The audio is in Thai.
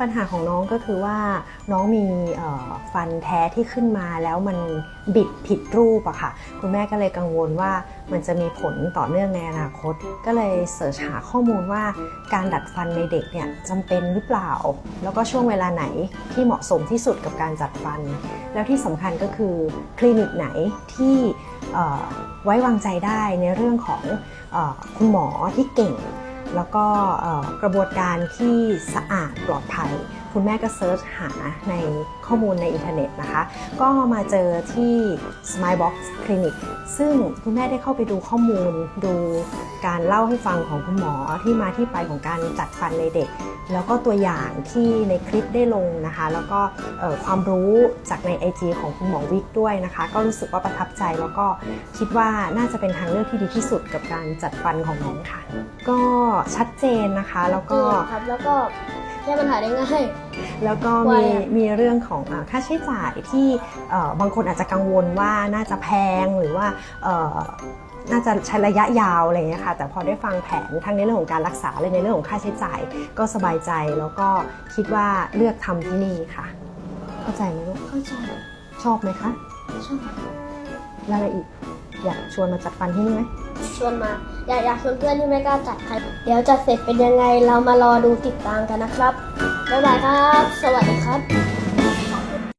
ปัญหาของน้องก็คือว่าน้องมีฟันแท้ที่ขึ้นมาแล้วมันบิดผิดรูปอะค่ะ คุณแม่ก็เลยกังวลว่ามันจะมีผลต่อเนื่องในอนาคต ก็เลยเสิร์ชหาข้อมูลว่าการดัดฟันในเด็กเนี่ยจำเป็นหรือเปล่า แล้วก็ช่วงเวลาไหนที่เหมาะสมที่สุดกับการจัดฟัน แล้วที่สำคัญก็คือคลินิกไหนที่ไว้วางใจได้ในเรื่องของอคุณหมอที่เก่ง แล้วก็กระบวนการที่สะอาดปลอดภัย คุณแม่ก็เซิร์ชหาในข้อมูลในอินเทอร์เน็ตนะคะ ก็มาเจอที่ Smilebox Clinic ซึ่งคุณแม่ได้เข้าไปดูข้อมูล ดูการเล่าให้ฟังของคุณหมอที่มาที่ไปของการจัดฟันในเด็ก แล้วก็ตัวอย่างที่ในคลิปได้ลงนะคะ แล้วก็ความรู้จากใน IG ของคุณหมอวิกด้วยนะคะ ก็รู้สึกว่าประทับใจแล้วก็คิดว่าน่าจะเป็นทางเลือกที่ดีที่สุดกับการจัดฟันของน้องค่ะ ก็ชัดเจนนะคะแล้วก็ครับแล้วก็ แก้ปัญหาได้ง่าย แล้วก็ไวมีอะ มีเรื่องของอาค่าใช้จ่ายที่เอ่อบางคนอาจจะกังวลว่าน่าจะแพงหรือว่าเอ่อน่าจะใช้ระยะยาวอะไรอย่างเงี้ยค่ะแต่พอได้ฟังแผนทั้งในเรื่องของการรักษาและในเรื่องของค่าใช้จ่ายก็สบายใจแล้วก็คิดว่าเลือกทำที่นี่ค่ะ เข้าใจไหมลูกเข้าใจชอบไหมคะชอบแล้วอะไรอีกอยากชวนมาจัดฟันที่นี่ไหมชวนมา อยากอยากชวนเพื่อนที่ไม่กล้าจัดใครเดี๋ยวจัดเสร็จเป็นยังไงเรามารอดูติดตามกันนะครับบ๊ายบายครับ สวัสดีครับ